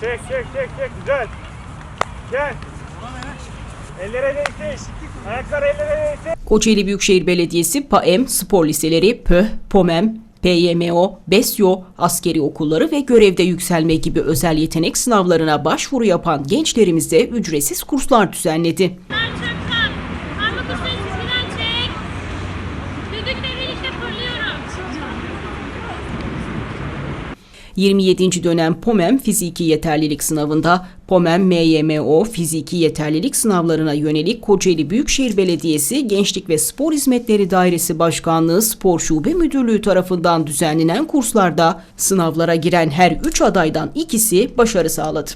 Çek çek çek çek güzel. Gel. Ellere değsin. Ayaklar ellere değsin. Kocaeli Büyükşehir Belediyesi PAEM, spor liseleri, PÖH, POMEM, PYMO, BESYO, askeri okulları ve görevde yükselme gibi özel yetenek sınavlarına başvuru yapan gençlerimize ücretsiz kurslar düzenledi. Çöpten. Parmak 27. dönem POMEM fiziki yeterlilik sınavında POMEM MYMO fiziki yeterlilik sınavlarına yönelik Kocaeli Büyükşehir Belediyesi Gençlik ve Spor Hizmetleri Dairesi Başkanlığı Spor Şube Müdürlüğü tarafından düzenlenen kurslarda sınavlara giren her 3 adaydan ikisi başarı sağladı.